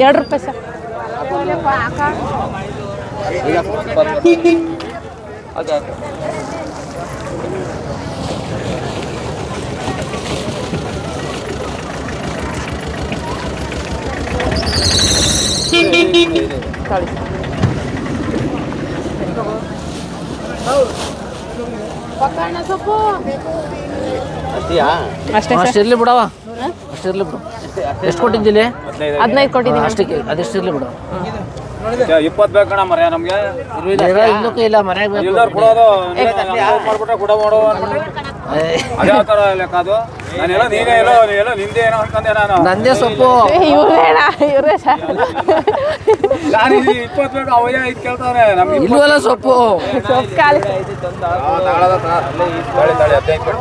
ಎರಡು ರೂಪಾಯಿ ಸರ್ ತಾಳಿ ಅಷ್ಟೇ ಅಷ್ಟು ಅಷ್ಟಿರ್ಲಿ ಬಿಡವ ಅಷ್ಟಿರ್ಲಿ ಬಿಡು. ಎಷ್ಟು ಕೊಟ್ಟಿದ್ದಿಲ್ಲ ಹದಿನೈದು. ಕೊಟ್ಟಿದ್ದೀನಿ. ಅಷ್ಟಕ್ಕೆ ಅದೆಷ್ಟಿರ್ಲಿ ಬಿಡು. ಇಪ್ಪತ್ತು ಬೇಕಣ್ಣ ಮರ ನಮ್ಗೆ. ಇನ್ನೂ ಇಲ್ಲ ಮನೆಗೆ ಬೇಕು. ಎಲ್ಲಾರು ಕೊಡೋದು. ಮಾಡ್ಬಿಟ್ರೆ ಕೊಡ ಮಾಡೋ ಅದೇ ತರ ಲೆಕ್ಕ ಅದು ನಾನೆಲ್ಲ ನೀನೇ ಎಲ್ಲೋ ಎಲ್ಲ ನಿಂದೆ ಏನೋ ಅನ್ಕೊಂಡೆ ನಾನು. ನಂದೇ ಸೊಪ್ಪು. ನಾನು ಇದು ಇಪ್ಪತ್ತು ಬೇಕು ಅವಯ್ಯ ಇದು ಕೇಳ್ತಾವ್ರೆ ನಮ್ಗೆ ಇಲ್ವಲ್ಲ ಸೊಪ್ಪು. ಸೊಪ್ಪು ಹದಿನೈದು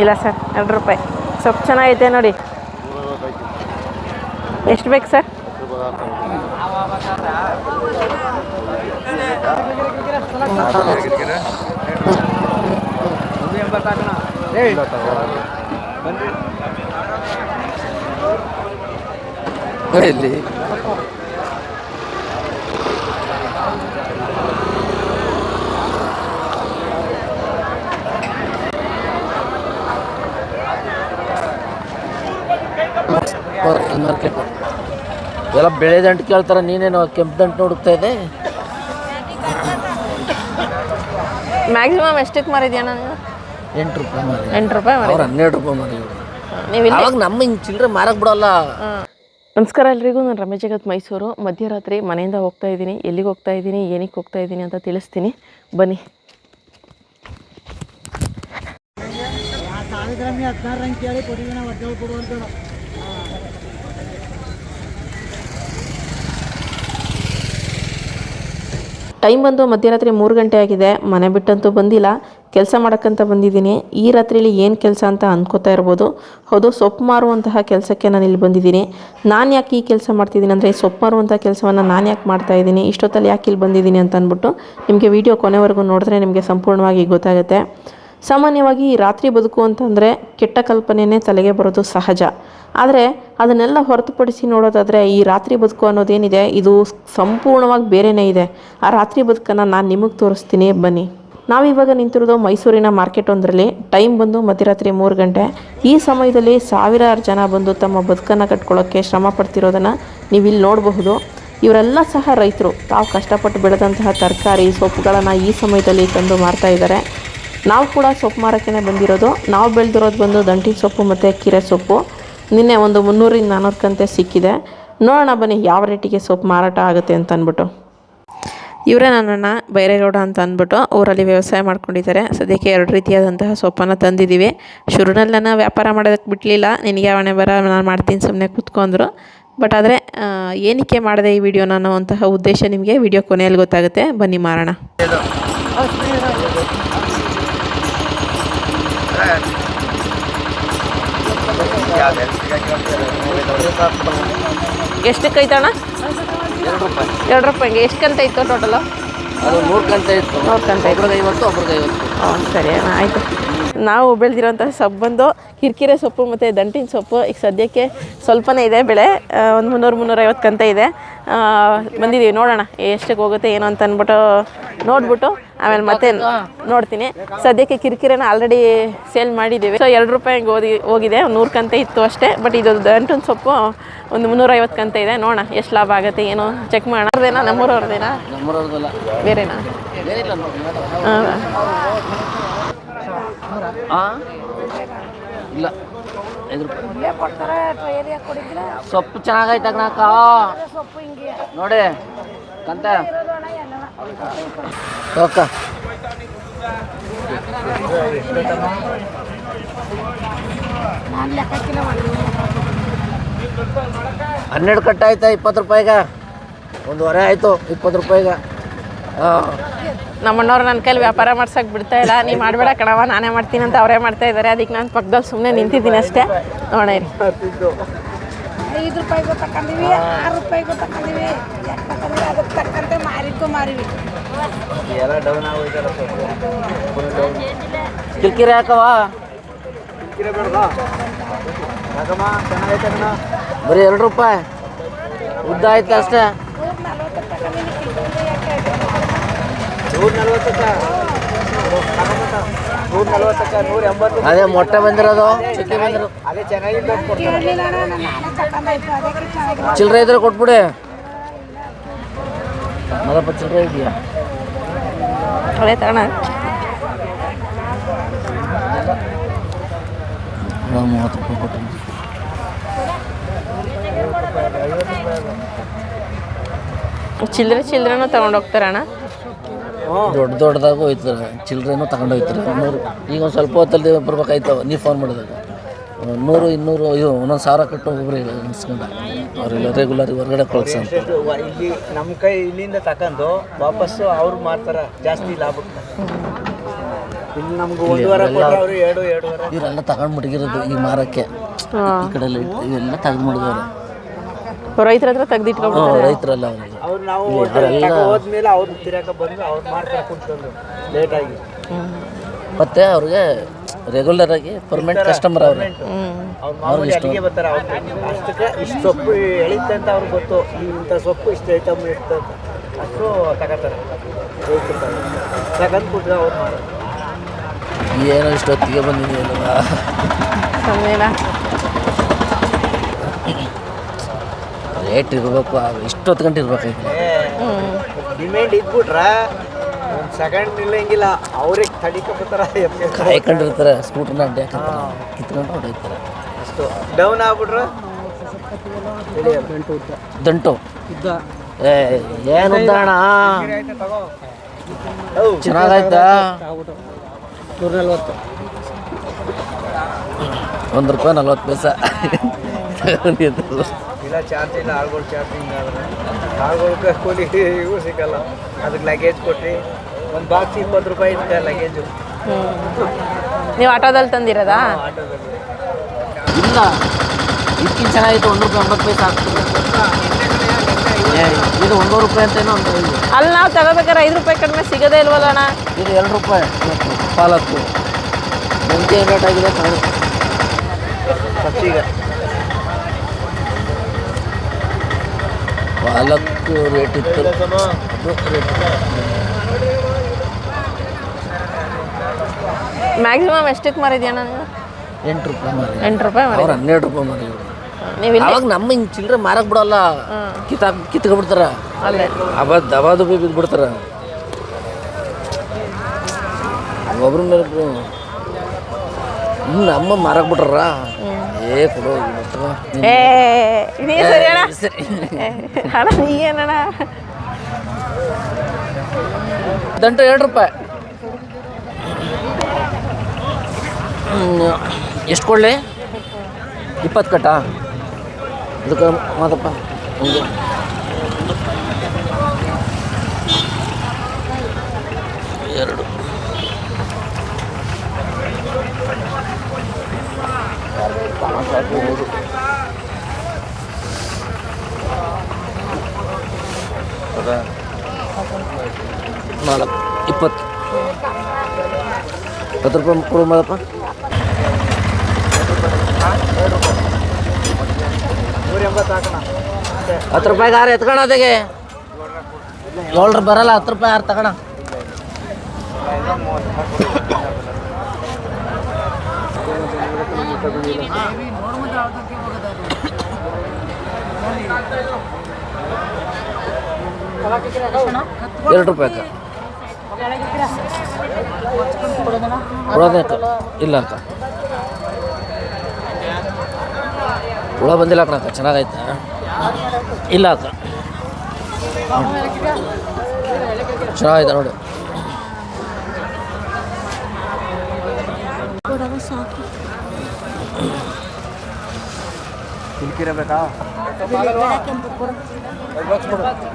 ಇಲ್ಲ ಸರ್ ಎರಡು ರೂಪಾಯಿ. ಸೊಪ್ಪು ಚೆನ್ನಾಗೈತೆ ನೋಡಿ. ಎಷ್ಟು ಬೇಕು ಸರ್? ಎಲ್ಲಿ ಮಾರ್ಕೆಟ್ ಎಲ್ಲ ಬೆಳೆ ಕೇಳ್ತಾರೆ ಕೇಳ್ತಾರ ನೀನೇನು ಕೆಂಪು ದಂಟು ನೋಡುತ್ತಾ ಇದೆ ಮ್ಯಾಕ್ಸಿಮಮ್ ಎಷ್ಟಕ್ಕೆ ಮಾರಿದ್ಯಾ ನಾನು? ಎಂಟು ರೂಪಾಯಿ ಮಾರಿ ಎಂಟು ರೂಪಾಯಿ ಮಾರಿ ಅವ್ರು ಹನ್ನೆರಡು ರೂಪಾಯಿ ಮಾರಿ ನೀವು ಇಲ್ಲಿ ಅವಾಗ ನಮ್ಮ ಹಿಂಗೆ ಚಿಲ್ಲರೆ ಮಾರಕ್ ಬಿಡಲ್ಲ. ನಮಸ್ಕಾರ ಎಲ್ರಿಗೂ ನಾನು ರಮೇಶ್ ಜಗತ್ ಮೈಸೂರು. ಮಧ್ಯರಾತ್ರಿ ಮನೆಯಿಂದ ಹೋಗ್ತಾ ಇದ್ದೀನಿ. ಎಲ್ಲಿಗೆ ಹೋಗ್ತಾ ಇದ್ದೀನಿ ಏನಕ್ಕೆ ಹೋಗ್ತಾ ಇದ್ದೀನಿ ಅಂತ ತಿಳಿಸ್ತೀನಿ. ಬನ್ನಿ. ಟೈಮ್ ಬಂದು ಮಧ್ಯರಾತ್ರಿ ಮೂರು ಗಂಟೆ ಆಗಿದೆ, ಮನೆ ಬಿಟ್ಟಂತೂ ಬಂದಿಲ್ಲ, ಕೆಲಸ ಮಾಡೋಕ್ಕಂತ ಬಂದಿದ್ದೀನಿ. ಈ ರಾತ್ರಿಲಿ ಏನು ಕೆಲಸ ಅಂತ ಅಂದ್ಕೋತಾ ಇರ್ಬೋದು. ಹೌದು, ಸೊಪ್ಪು ಮಾರುವಂತಹ ಕೆಲಸಕ್ಕೆ ನಾನು ಇಲ್ಲಿ ಬಂದಿದ್ದೀನಿ. ನಾನು ಯಾಕೆ ಈ ಕೆಲಸ ಮಾಡ್ತಿದ್ದೀನಿ ಅಂದರೆ ಸೊಪ್ಪು ಮಾರುವಂಥ ಕೆಲಸವನ್ನು ನಾನು ಯಾಕೆ ಮಾಡ್ತಾ ಇದ್ದೀನಿ? ಇಷ್ಟೊತ್ತಲ್ಲಿ ಯಾಕೆ ಇಲ್ಲಿ ಬಂದಿದ್ದೀನಿ ಅಂತ ಅಂದ್ಬಿಟ್ಟು ನಿಮಗೆ ವಿಡಿಯೋ ಕೊನೆವರೆಗೂ ನೋಡಿದ್ರೆ ನಿಮಗೆ ಸಂಪೂರ್ಣವಾಗಿ ಗೊತ್ತಾಗುತ್ತೆ. ಸಾಮಾನ್ಯವಾಗಿ ಈ ರಾತ್ರಿ ಬದುಕು ಅಂತಂದರೆ ಕೆಟ್ಟ ಕಲ್ಪನೆಯೇ ತಲೆಗೆ ಬರೋದು ಸಹಜ. ಆದರೆ ಅದನ್ನೆಲ್ಲ ಹೊರತುಪಡಿಸಿ ನೋಡೋದಾದರೆ ಈ ರಾತ್ರಿ ಬದುಕು ಅನ್ನೋದೇನಿದೆ, ಇದು ಸಂಪೂರ್ಣವಾಗಿ ಬೇರೆಯೇ ಇದೆ. ಆ ರಾತ್ರಿ ಬದುಕನ್ನು ನಾನು ನಿಮಗೆ ತೋರಿಸ್ತೀನಿ, ಬನ್ನಿ. ನಾವಿವಾಗ ನಿಂತಿರೋದು ಮೈಸೂರಿನ ಮಾರ್ಕೆಟ್ ಒಂದರಲ್ಲಿ. ಟೈಮ್ ಬಂದು ಮಧ್ಯರಾತ್ರಿ ಮೂರು ಗಂಟೆ. ಈ ಸಮಯದಲ್ಲಿ ಸಾವಿರಾರು ಜನ ಬಂದು ತಮ್ಮ ಬದುಕನ್ನು ಕಟ್ಕೊಳ್ಳೋಕ್ಕೆ ಶ್ರಮ ಪಡ್ತಿರೋದನ್ನು ನೀವು ಇಲ್ಲಿ ನೋಡಬಹುದು. ಇವರೆಲ್ಲ ಸಹ ರೈತರು. ತಾವು ಕಷ್ಟಪಟ್ಟು ಬೆಳೆದಂತಹ ತರಕಾರಿ, ಸೊಪ್ಪುಗಳನ್ನು ಈ ಸಮಯದಲ್ಲಿ ತಂದು ಮಾರ್ತಾ ಇದ್ದಾರೆ. ನಾವು ಕೂಡ ಸೊಪ್ಪು ಮಾರೋಕ್ಕೇ ಬಂದಿರೋದು. ನಾವು ಬೆಳೆದಿರೋದು ಬಂದು ದಂಟಿನ ಸೊಪ್ಪು ಮತ್ತು ಕೀರೆ ಸೊಪ್ಪು. ನಿನ್ನೆ ಒಂದು ಮುನ್ನೂರಿಂದ ನಾನ್ನೂರು ಕಂತೆ ಸಿಕ್ಕಿದೆ. ನೋಡೋಣ ಬನ್ನಿ ಯಾವ ರೇಟಿಗೆ ಸೊಪ್ಪು ಮಾರಾಟ ಆಗುತ್ತೆ ಅಂತ ಅಂದ್ಬಿಟ್ಟು. ಇವರೇ ನನ್ನಣ್ಣ ಬೈರೇಗೌಡ ಅಂತ ಅಂದ್ಬಿಟ್ಟು ಊರಲ್ಲಿ ವ್ಯವಸಾಯ ಮಾಡ್ಕೊಂಡಿದ್ದಾರೆ. ಸದ್ಯಕ್ಕೆ ಎರಡು ರೀತಿಯಾದಂತಹ ಸೊಪ್ಪನ್ನು ತಂದಿದ್ದೀವಿ. ಶುರುನಲ್ಲೆನ ವ್ಯಾಪಾರ ಮಾಡೋದಕ್ಕೆ ಬಿಡಲಿಲ್ಲ ನಿನಗೆ ಅವಣೆ ಬರ ನಾನು ಮಾಡ್ತೀನಿ ಸುಮ್ಮನೆ ಕೂತ್ಕೊಂಡ್ರು. ಬಟ್ ಆದರೆ ಏನಕ್ಕೆ ಮಾಡಿದೆ ಈ ವಿಡಿಯೋ ನಾನು ಅಂತಹ ಉದ್ದೇಶ ನಿಮಗೆ ವಿಡಿಯೋ ಕೊನೆಯಲ್ಲಿ ಗೊತ್ತಾಗುತ್ತೆ. ಬನ್ನಿ ಮಾರೋಣ. ಎಷ್ಟಕ್ಕೆ ಐತಣ್ಣ? ಎರಡು ರೂಪಾಯಿಗೆ. ಎಷ್ಟು ಕಂತ ಇತ್ತು ಟೋಟಲು ಅದು ಮೂರು ಗಂಟೆ ಇತ್ತು. ಮೂರು ಕಂತ ಒಬ್ರಿಗೆ ಐವತ್ತು ಒಬ್ರಿಗೆ ಐವತ್ತು. ಹ್ಞೂ ಸರಿ ಅಣ್ಣ ಆಯಿತು. ನಾವು ಬೆಳೆದಿರೋಂಥ ಸೊಪ್ಪು ಬಂದು ಕಿರಿಕಿರೆ ಸೊಪ್ಪು ಮತ್ತು ದಂಟಿನ ಸೊಪ್ಪು ಈಗ ಸದ್ಯಕ್ಕೆ ಸ್ವಲ್ಪನೇ ಇದೆ ಬೆಳೆ. ಒಂದು ಮುನ್ನೂರು ಮುನ್ನೂರೈವತ್ತು ಕಂತ ಇದೆ. ಬಂದಿದ್ದೀವಿ ನೋಡೋಣ ಎಷ್ಟಕ್ಕೆ ಹೋಗುತ್ತೆ ಏನು ಅಂತ ಅಂದ್ಬಿಟ್ಟು ನೋಡ್ಬಿಟ್ಟು ಆಮೇಲೆ ಮತ್ತೆ ನೋಡ್ತೀನಿ. ಸದ್ಯಕ್ಕೆ ಕಿರಿಕಿರೆನ ಆಲ್ರೆಡಿ ಸೇಲ್ ಮಾಡಿದ್ದೀವಿ. ಸೊ ಎರಡು ರೂಪಾಯಿಗೆ ಓದಿ ಹೋಗಿದೆ ಒಂದು ನೂರು ಕಂತೆ ಇತ್ತು ಅಷ್ಟೇ. ಬಟ್ ಇದು ದಂಟಿನ ಸೊಪ್ಪು ಒಂದು ಮುನ್ನೂರೈವತ್ತು ಕಂತೆ ಇದೆ. ನೋಡೋಣ ಎಷ್ಟು ಲಾಭ ಆಗುತ್ತೆ ಏನು ಚೆಕ್ ಮಾಡೋಣ. ನಮ್ಮೂರವ್ರದೇನಾ? ಬೇರೆನಾ? ಹಾಂ. ಹಾಂ ಆ? ಇಲ್ಲ. ಐದು ರೂಪಾಯಿ. ಸೊಪ್ಪು ಚೆನ್ನಾಗೈತೆ ಅಕ್ಕ ನೋಡಿ. ಕಂತ. ಓಕ. ಹನ್ನೆರಡು ಕಟ್ಟಾಯ್ತಾ ಇಪ್ಪತ್ತು ರೂಪಾಯಿಗ? ಒಂದುವರೆ ಆಯಿತು ಇಪ್ಪತ್ತು ರೂಪಾಯಿಗ. ನಮ್ಮಣ್ಣವ್ರು ನನ್ನ ಕೈಲಿ ವ್ಯಾಪಾರ ಮಾಡ್ಸೋಕೆ ಬಿಡ್ತಾ ಇಲ್ಲ. ನೀ ಮಾಡಬೇಡ ಕಣವ ನಾನೇ ಮಾಡ್ತೀನಿ ಅಂತ ಅವರೇ ಮಾಡ್ತಾ ಇದ್ದಾರೆ ಅದಕ್ಕೆ ನಾನು ಪಕ್ಕದಲ್ಲಿ ಸುಮ್ಮನೆ ನಿಂತಿದ್ದೀನಿ ಅಷ್ಟೇ. ನೋಡೋಣ ಐದು ರೂಪಾಯಿ ಗೊತ್ತಕೊಂಡಿವಿ ಆರು ರೂಪಾಯಿ ಗೊತ್ತಕೊಂಡಿವಿ ಅದಕ್ಕೆ ತಕ್ಕಂತೆ ಮಾರಿದ್ದು ಮಾರಿವಿ. ಎಲ್ಲ ಡೌನ್ ಆಗೋಯ್ತಲ್ಲ ಕಿರಿಕಿರಿ ಹಾಕವ ಬರೀ ಎರಡು ರೂಪಾಯಿ. ಉದ್ದ ಆಯ್ತು ಅಷ್ಟೇ ನೂರ ನಲ್ವತ್ತಕ್ಕ ನೂರ ನಲ್ವತ್ತಕ್ಕ ನೂರ ಎಂಬತ್ತು ಅದೇ ಮೊಟ್ಟೆ ಬಂದಿರೋದು? ಚಿಕ್ಕಿ ಬಂದಿರೋದು. ಚಿಲ್ಲರೆ ಇದ್ರೆ ಕೊಟ್ಬಿಡಿ. ಮದಪ್ಪ ಚಿಲ್ಲರೆ ಇದೆಯಾ? ಅದೇ ತಗೋಣ ಮೂವತ್ತು ರೂಪಾಯಿ ಕೊಟ್ಟು ಚಿಲ್ಲರೆ ಚಿಲ್ಲರೆನೂ ತಗೊಂಡೋಗ್ತಾರೆ ಅಣ್ಣ ದೊಡ್ಡ ದೊಡ್ಡದಾಗ ಹೋಯ್ತಾರೆ ಚಿಲ್ಡ್ರೇನು ತಗೊಂಡು ಹೋಯ್ತಾರೆ. ನೂರು ಈಗ ಒಂದು ಸ್ವಲ್ಪ ಹೊತ್ತಲ್ಲಿ ಬರ್ಬೇಕಾಯ್ತವ. ನೀವು ಫೋನ್ ಮಾಡಿದಾಗ. ನೂರು ಇನ್ನೂರು ಅಯ್ಯೋ ಒಂದೊಂದು ಸಾವಿರ ಕಟ್ಟು ಒಬ್ಬರು ಅನ್ಸ್ಕೊಂಡ. ಅವರೆಲ್ಲ ರೆಗ್ಯುಲರ್ ಹೊರಗಡೆ ಕಳ್ಸ ಅಂತ. ಇಲ್ಲಿ ನಮ್ಮ ಕೈ ಇಲ್ಲಿಂದ ತಕೊಂಡು ವಾಪಸ್ಸು ಅವ್ರು ಮಾಡ್ತಾರೆ ಜಾಸ್ತಿ ಲಾಭಕ್ಕೆ ಇವರೆಲ್ಲ ತಗೊಂಡು ಮಡಗಿರೋದು ಈ ಮಾರಕ್ಕೆ. ಈ ಕಡೆ ಎಲ್ಲ ಇಟ್ಟು ಇವೆಲ್ಲ ತೆಗೆದು ಮಡಗವ್ರೆ ರೈತರ ಹತ್ರ ತೆಗ್ದಿಟ್ಕೊಬಿಡ್ತಾರೆ ರೈತರಲ್ಲ ಅವರಿಗೆ ಅವ್ರು ನಾವು ಹೋದ್ಮೇಲೆ ಅವ್ರು ತಿರಾಕ ಬಂದು ಅವ್ರು ಮಾಡ್ತಾರೆ ಕುಂತ್ಕೊಂಡು ಲೇಟಾಗಿ ಮತ್ತೆ ಅವ್ರಿಗೆ ರೆಗ್ಯುಲರ್ ಆಗಿ ಪರ್ಮನೆಂಟ್ ಕಸ್ಟಮರ್ ಅವ್ರೆ. ಅವ್ರು ಅಲ್ಲಿಗೆ ಬರ್ತಾರೆ ಅವ್ರು ಅಷ್ಟಕ್ಕೆ ಇಷ್ಟು ಸೊಪ್ಪು ಎಳಿತೆ ಅಂತ ಅವ್ರಿಗೆ ಗೊತ್ತು. ಇಂಥ ಸೊಪ್ಪು ಇಷ್ಟು ಐಟಮ್ ಇರ್ತದೆ ಅಂತ. ಅಷ್ಟು ತಗೋತಾರೆ. ತಗೊಂಡು ಕೊಟ್ಟರೆ ಅವ್ರು ಮಾಡೋದು ಏನೋ ಇಷ್ಟೊತ್ತಿಗೆ ಬಂದಿದೆಯಲ್ವ ರೇಟ್ ಇರಬೇಕು ಇಷ್ಟೊತ್ತು ಗಂಟೆ ಇರ್ಬೇಕು. ಡಿಮ್ಯಾಂಡ್ ಇದ್ಬಿಟ್ರ ಒಂದು ಸೆಕೆಂಡ್ ನಿಲ್ಲಂಗಿಲ್ಲ. ಅವ್ರಿಗೆ ತಡಿಕೊಬಿಡ್ತಾರ ಕಾಯ್ಕೊಂಡಿರ್ತಾರೆ ಸ್ಕೂಟರ್ನ ಅಡ್ಡಿ ಹಾಕಿರ್ತಾರೆ ಕಿತ್ಕೊಂಡು ಹೊಡೋಯ್ತಾರೆ ಅಷ್ಟು ಡೌನ್ ಆಗ್ಬಿಟ್ರ? ದಂಟು. ಏ ಏನು ಅಣ್ಣ ಚೆನ್ನಾಗಾಯ್ತಾ? ನೂರ ನಲ್ವತ್ತು ಒಂದು ರೂಪಾಯಿ ನಲ್ವತ್ತು ಪೈಸಾ. ಇಲ್ಲ ಚಾರ್ಜ್ ಇಲ್ಲ ಆಳ್ಗಳು ಚಾರ್ಜಿಂಗ್ ಆದ್ರೆ. ಆಳ್ಗಳ್ಗೆ ಕೂಲಿ ಇವು ಸಿಗಲ್ಲ. ಅದಕ್ಕೆ ಲಗೇಜ್ ಕೊಟ್ಟು ಒಂದು ಬಾಕ್ಸ್ ಇಪ್ಪತ್ತು ರೂಪಾಯಿ ಇರುತ್ತೆ ಲಗೇಜು ನೀವು ಆಟೋದಲ್ಲಿ ತಂದಿರೋದಾ? ಆಟೋದಲ್ಲಿ. ಇಲ್ಲ. ಇದಕ್ಕಿಂತ ಚೆನ್ನಾಗಿತ್ತು ಒಂದು ರೂಪಾಯಿ ಒಂಬತ್ತು ಪೈಸೆ ಆಗ್ತದೆ. ಇದು ಒಂದೂವರೆ ರೂಪಾಯಿ ಅಂತೇನೋ ಒಂದು. ಅಲ್ಲಿ ನಾವು ತಗೋಬೇಕಾದ್ರೆ ಐದು ರೂಪಾಯಿ ಕಡಿಮೆ ಸಿಗೋದೇ ಇಲ್ವಲ್ಲ ಅಣ್ಣ? ಇದು ಎರಡು ರೂಪಾಯಿ. ಪಾಲಕ್ಕು ಮೆಂತ್ಯ ರೇಟ್ ಆಗಿದೆ ತಗೊಳ್ಳಿ. ಪಾಲಕ್ಕು ರೇಟ್ ಇತ್ತು. ಅದು ರೇಟ್ ಮ್ಯಾಕ್ಸಿಮಮ್ ಎಷ್ಟಕ್ಕೆ ಮಾರಿದ್ಯಾ ನಾನು? ಎಂಟು ರೂಪಾಯಿ ಮಾರಿ ಎಂಟು ರೂಪಾಯಿ ಮಾರಿ ಅವ್ರು ಹನ್ನೆರಡು ರೂಪಾಯಿ ಮಾರಿ ನೀವು ಅವಾಗ ನಮ್ಮ ಹಿಂಗೆ ಚಿಲ್ಲರೆ ಮಾರಕ್ಕೆ ಬಿಡಲ್ಲ. ಕಿತ್ತಾಕ್ ಕಿತ್ಕೊಬಿಡ್ತಾರ. ಅಲ್ಲೇ. ಅವ ದಬಾದು ಬಿದ್ದು ಬಿಡ್ತಾರ ಒಬ್ರ ಮೇಲೆ ಇನ್ನು ನಮ್ಮ ಮಾರಕ್ಕೆ ಬಿಟ್ರ ಅಣ್ಣ. ಏ, ಸರಿ. ಅಣ್ಣ ನೀ ಏನಣ್ಣ? ದಂಟು ಎರಡು ರೂಪಾಯಿ. ಎಷ್ಟು ಕೊಡಲಿ? ಇಪ್ಪತ್ತು ಕಟ್ಟಾ? ಅದಕ್ಕೆ ಮಾತಪ್ಪ ಹಂಗೆ ಎರಡು ಮೂರು ನಾಲ್ಕು ಇಪ್ಪತ್ತು ಹತ್ತು ರೂಪಾಯಿ ಕೊಡು ಮಾಡಪ್ಪ ನೂರ ಎಂಬತ್ತು ಹಾಕೋಣ ಹತ್ತು ರೂಪಾಯಿಗೆ ಆರು ಎತ್ಕೊಳ ಅದಕ್ಕೆ ಏಳ್ರು ಬರಲ್ಲ, ಹತ್ತು ರೂಪಾಯಿ ಆರು ತಗೋಣ. ಎರಡು ರೂಪಾಯಿ ಅಕ್ಕ ಅಕ್ಕ ಇಲ್ಲ ಅಕ್ಕ ಹುಳ ಬಂದಿಲ್ಲ ಕಣಕ್ಕ ಚೆನ್ನಾಗೈತೆ. ಇಲ್ಲ ಅಕ್ಕ. ಚೆನ್ನಾಗೈತೆ ನೋಡಿ.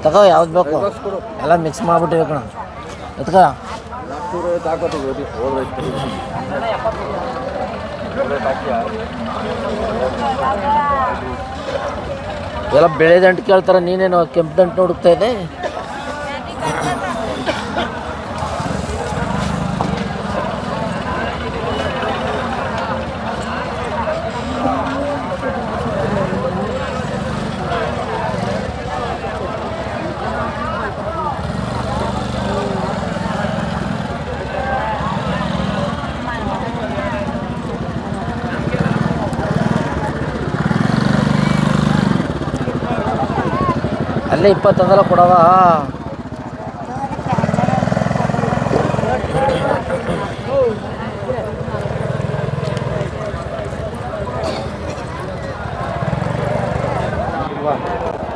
ತಗೋ ಯಾವ್ದು ಬೇಕು? ಎಲ್ಲ ಮಿಕ್ಸ್ ಮಾಡ್ಬಿಟ್ಟಿರ್ಬೇಕು ಕಣ. ಎತ್ಕ. ಎಲ್ಲ ಬೆಳೆದಂಟು ಕೇಳ್ತಾರೆ ನೀನೇನು ಕೆಂಪು ದಂಟು ಹುಡುಕ್ತಾ ಇದೆ ಅಲ್ಲೇ ಇಪ್ಪತ್ತದಲ್ಲ ಕೊಡವ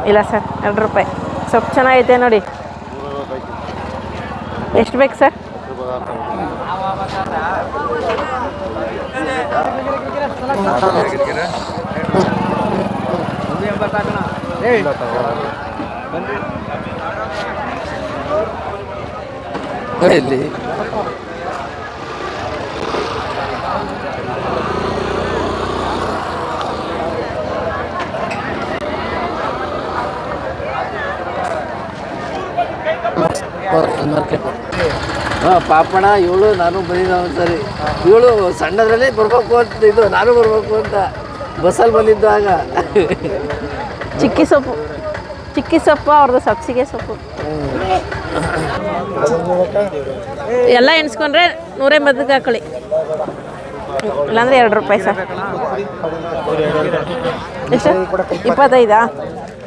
ಇಲ್ಲ ಸರ್ ಎರಡು ರೂಪಾಯಿ. ಸೊಪ್ಪು ಚೆನ್ನಾಗೈತೆ ನೋಡಿ. ಎಷ್ಟು ಬೇಕು ಸರ್? ಎಲ್ಲಿ ಮಾರ್ಕೆಟ್ ಹಾಂ ಪಾಪಣ ಇವಳು ನಾನು ಬಂದಿದ್ದ ಒಂದ್ಸರಿ ಇವಳು ಸಣ್ಣದ್ರಲ್ಲಿ ಬರ್ಬೇಕು ಅಂತ ಇದು ನಾನು ಬರ್ಬೇಕು ಅಂತ ಬಸ್ಸಲ್ಲಿ ಬಂದಿದ್ದು ಆಗ ಚಿಕ್ಕಿ ಸೊಪ್ಪು ಚಿಕ್ಕಿ ಸೊಪ್ಪು ಅವ್ರದ್ದು ಸಬ್ಸಿಗೆ ಸೊಪ್ಪು ಎಲ್ಲ ಎಣಿಸ್ಕೊಂಡ್ರೆ ನೂರೇ ಮದ್ದಕ್ಕೆ ಹಾಕೊಳ್ಳಿ ಇಲ್ಲಾಂದ್ರೆ ಎರಡು ರೂಪಾಯಿ ಸರ್ ಎಷ್ಟು ಇಪ್ಪತ್ತೈದಾ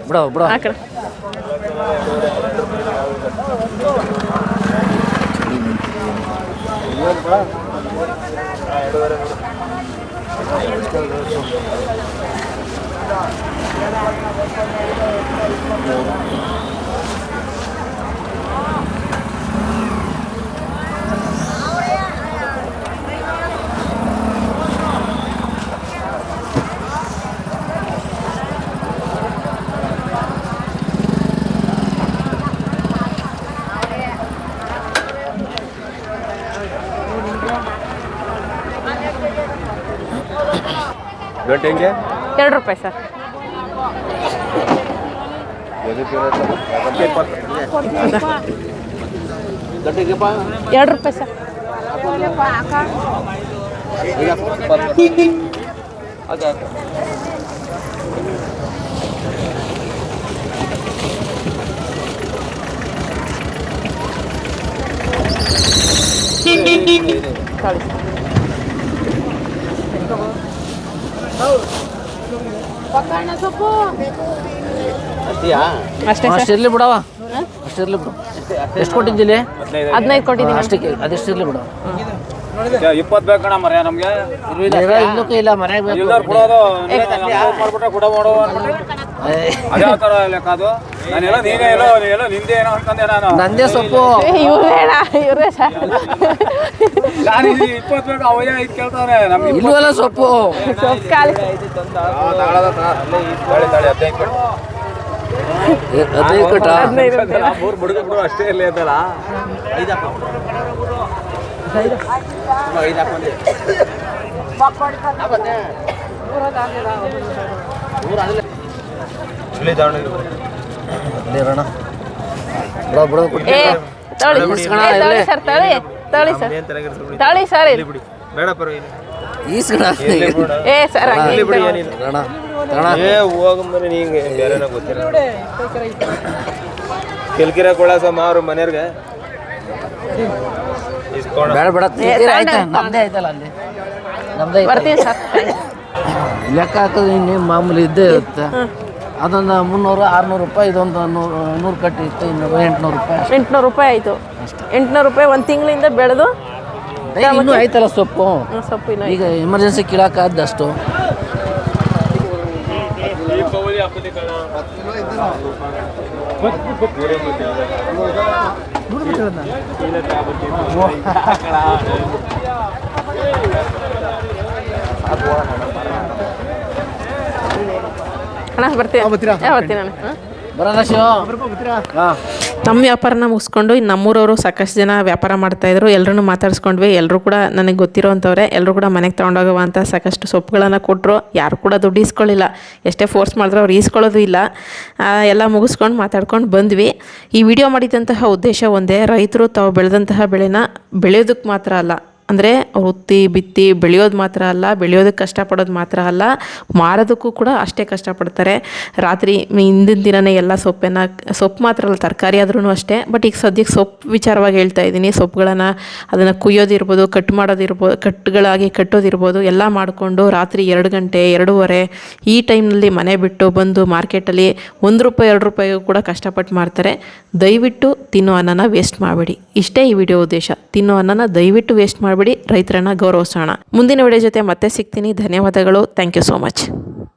ಬಿಡೋ ಬಿಡೋ ಹಾಕಿ ಗಂಟೆ ಹೆಂಗೆ ಎರಡು ರೂಪಾಯಿ ಸರ್ ಎರಡು ರೂಪಾಯಿ ಸರ್. ಕಳಿಸಿ ಅಷ್ಟೇ ಸರ್. ಅಷ್ಟಿರ್ಲಿ ಬಿಡವ ಅಷ್ಟಿರ್ಲಿ ಬಿಡು. ಎಷ್ಟು ಕೊಟ್ಟಿದ್ದಿಲ್ಲಿ ಹದಿನೈದು. ಕೊಟ್ಟಿದ್ದೀನಿ ಅಷ್ಟಕ್ಕೆ ಅದೆಷ್ಟಿರ್ಲಿ ಬಿಡು. ಇಪ್ಪತ್ತು ಬೇಕಣ್ಣ ಮರ್ಯ ನಮ್ಗೆ. ಇನ್ನೂ ಇಲ್ಲ ಎಲ್ಲರೂ ಕೊಡೋದು ಮಾಡ್ಬಿಟ್ರೆ ಕೊಡ ಮಾಡೋ ಅದೇ ಯಾವ ಥರ ಲೆಕ್ಕ ಅದು. ನಾನೆಲ್ಲ ನೀನೇ ಎಲ್ಲೋ ಎಲ್ಲೋ ನಿಂದೆ ಏನೋ ಅನ್ಕೊಂಡೆ ನಾನು. ನಂದೇ ಸೊಪ್ಪು. ಇವ್ರೇ ನಾನು ಇಪ್ಪತ್ತು ಬೇಕು ಅವಯ್ಯ ಇದು ಕೇಳ್ತಾವ್ರೆ ನಮ್ಗೆ ಇಲ್ವಲ್ಲ ಸೊಪ್ಪು. ಸೊಪ್ಪು ಖಾಲಿ. ತಾಳಿ ತಾಳಿ ಹದಿನೈದು ಕೊಡು ಎ- ಹದಿನೈದು ಕೊಟ್ಟ ಹದಿನೈದು ರೂಪಾಯಿ ಮೂರು ಬುಡುಗ ಬಿಡು ಅಷ್ಟೇ ಇರಲಿ ಅಂತಲ್ಲ ಇರೋಣ ಬಿಡೋ ಬಿಡೋ ಏ ತಗೊಳ್ಳಿ ಇಸ್ಕೊಣ ಏ, ತಗೊಳ್ಳಿ ಇಲ್ಲೇ. ಸರ್ ತಗೊಳ್ಳಿ ತಗೊಳ್ಳಿ ಸರ್ ತಗೊಳ್ಳಿ ಸರ್ ಇಲ್ಲಿ. ಬೇಡ ಪರವಾಗಿಲ್ಲ ಈಸ್ಕಣ ಏ ಸರ್ ಹಂಗೆ ಹಿಂಗೆ ತಗೊಳ್ಳಿ. ಅಣ್ಣ ತಗೋಣ ಏ ಹೋಗಂಬರಿ ನಿಂಗೆ ಬೇರೆನ ಗೊತ್ತಿಲ್ಲ. ಕಿಲ್ಕಿರ ಕೊಳಸ ಮಾರು ಮನೆಯವ್ರಿಗೆ. ಬೇಡ ಬೇಡ ಆಯ್ತಾ? ನಮ್ದೇ ಆಯ್ತಲ್ಲ ಅಲ್ಲಿ. ನಮ್ದೇ ಐತೆ. ಬರ್ತೀನಿ ಸರ್. ಲೆಕ್ಕ ಹಾಕೋದು ಇನ್ನೇನು ಮಾಮೂಲಿ ಇದ್ದೇ ಇರುತ್ತೆ. ಅದೊಂದು ಮುನ್ನೂರು ಆರುನೂರು ರೂಪಾಯಿ ಇದೊಂದು ನೂರು ನೂರು ಕಟ್ಟಿ ಇತ್ತು ಇನ್ನೂರು ಎಂಟುನೂರು ರೂಪಾಯಿ ಅಷ್ಟೇ. ಎಂಟ್ನೂರು ರೂಪಾಯಿ ಆಯಿತು. ಎಂಟುನೂರು ರೂಪಾಯಿ ಒಂದು ತಿಂಗಳಿಂದ ಬೆಳೆದು ಇನ್ನೂ ಐತಲ್ಲ ಸೊಪ್ಪು. ಸೊಪ್ಪು ಇನ್ನು ಈಗ ಎಮರ್ಜೆನ್ಸಿ ಕೀಳಕ್ಕಾದಷ್ಟು ಅಣ್ಣ ಬರ್ತೀನಿ ಹಾಂ ಬರೋದ ಶಿವ. ಹಾಂ. ನಮ್ಮ ವ್ಯಾಪಾರನ ಮುಗಿಸ್ಕೊಂಡು ಇನ್ನು ನಮ್ಮೂರವರು ಸಾಕಷ್ಟು ಜನ ವ್ಯಾಪಾರ ಮಾಡ್ತಾಯಿದ್ರು ಎಲ್ಲರೂ ಮಾತಾಡ್ಸ್ಕೊಂಡ್ವಿ. ಎಲ್ಲರೂ ಕೂಡ ನನಗೆ ಗೊತ್ತಿರೋವಂಥವ್ರೆ ಎಲ್ಲರೂ ಕೂಡ ಮನೆಗೆ ತೊಗೊಂಡೋಗವ ಸಾಕಷ್ಟು ಸೊಪ್ಪುಗಳನ್ನು ಕೊಟ್ಟರು ಯಾರು ಕೂಡ ದುಡ್ಡು ಇಸ್ಕೊಳ್ಳಿಲ್ಲ ಎಷ್ಟೇ ಫೋರ್ಸ್ ಮಾಡಿದ್ರು ಅವ್ರು ಈಸ್ಕೊಳ್ಳೋದು ಇಲ್ಲ. ಎಲ್ಲ ಮುಗಿಸ್ಕೊಂಡು ಮಾತಾಡ್ಕೊಂಡು ಬಂದ್ವಿ. ಈ ವಿಡಿಯೋ ಮಾಡಿದಂತಹ ಉದ್ದೇಶ ಒಂದೇ. ರೈತರು ತಾವು ಬೆಳೆದಂತಹ ಬೆಳೆನ ಬೆಳೆಯೋದಕ್ಕೆ ಮಾತ್ರ ಅಲ್ಲ. ಅಂದರೆ ಅವ್ರು ಉತ್ತಿ, ಬಿತ್ತಿ ಬೆಳೆಯೋದು ಮಾತ್ರ ಅಲ್ಲ ಬೆಳೆಯೋದಕ್ಕೆ ಕಷ್ಟಪಡೋದು ಮಾತ್ರ ಅಲ್ಲ, ಮಾರೋದಕ್ಕೂ ಕೂಡ ಅಷ್ಟೇ ಕಷ್ಟಪಡ್ತಾರೆ. ರಾತ್ರಿ ಹಿಂದಿನ ದಿನವೇ ಎಲ್ಲ ಸೊಪ್ಪನ್ನು, ಸೊಪ್ಪು ಮಾತ್ರ ಅಲ್ಲ, ತರಕಾರಿ ಆದ್ರೂ ಅಷ್ಟೇ ಬಟ್ ಈಗ ಸದ್ಯಕ್ಕೆ ಸೊಪ್ಪು ವಿಚಾರವಾಗಿ ಹೇಳ್ತಾ ಇದ್ದೀನಿ. ಸೊಪ್ಪುಗಳನ್ನು ಅದನ್ನು ಕುಯ್ಯೋದಿರ್ಬೋದು ಕಟ್ ಮಾಡೋದಿರ್ಬೋದು ಕಟ್ಗಳಾಗಿ ಕಟ್ಟೋದಿರ್ಬೋದು ಎಲ್ಲ ಮಾಡಿಕೊಂಡು ರಾತ್ರಿ ಎರಡು ಗಂಟೆ, ಎರಡೂವರೆ ಈ ಟೈಮ್ನಲ್ಲಿ ಮನೆ ಬಿಟ್ಟು ಬಂದು ಮಾರ್ಕೆಟಲ್ಲಿ ಒಂದು ರೂಪಾಯಿ, ಎರಡು ರೂಪಾಯಿಗೂ ಕೂಡ ಕಷ್ಟಪಟ್ಟು ಮಾಡ್ತಾರೆ ದಯವಿಟ್ಟು ತಿನ್ನೋ ಅನ್ನನ ವೇಸ್ಟ್ ಮಾಡಬೇಡಿ. ಇಷ್ಟೇ ಈ ವಿಡಿಯೋ ಉದ್ದೇಶ. ತಿನ್ನೋ ಅನ್ನನ ದಯವಿಟ್ಟು ವೇಸ್ಟ್ ಮಾಡಬೇಡಿ ರೈತರನ್ನ ಗೌರವಿಸೋಣ. ಮುಂದಿನ ವಿಡಿಯೋ ಜೊತೆ ಮತ್ತೆ ಸಿಗ್ತೀನಿ. ಧನ್ಯವಾದಗಳು. Thank you so much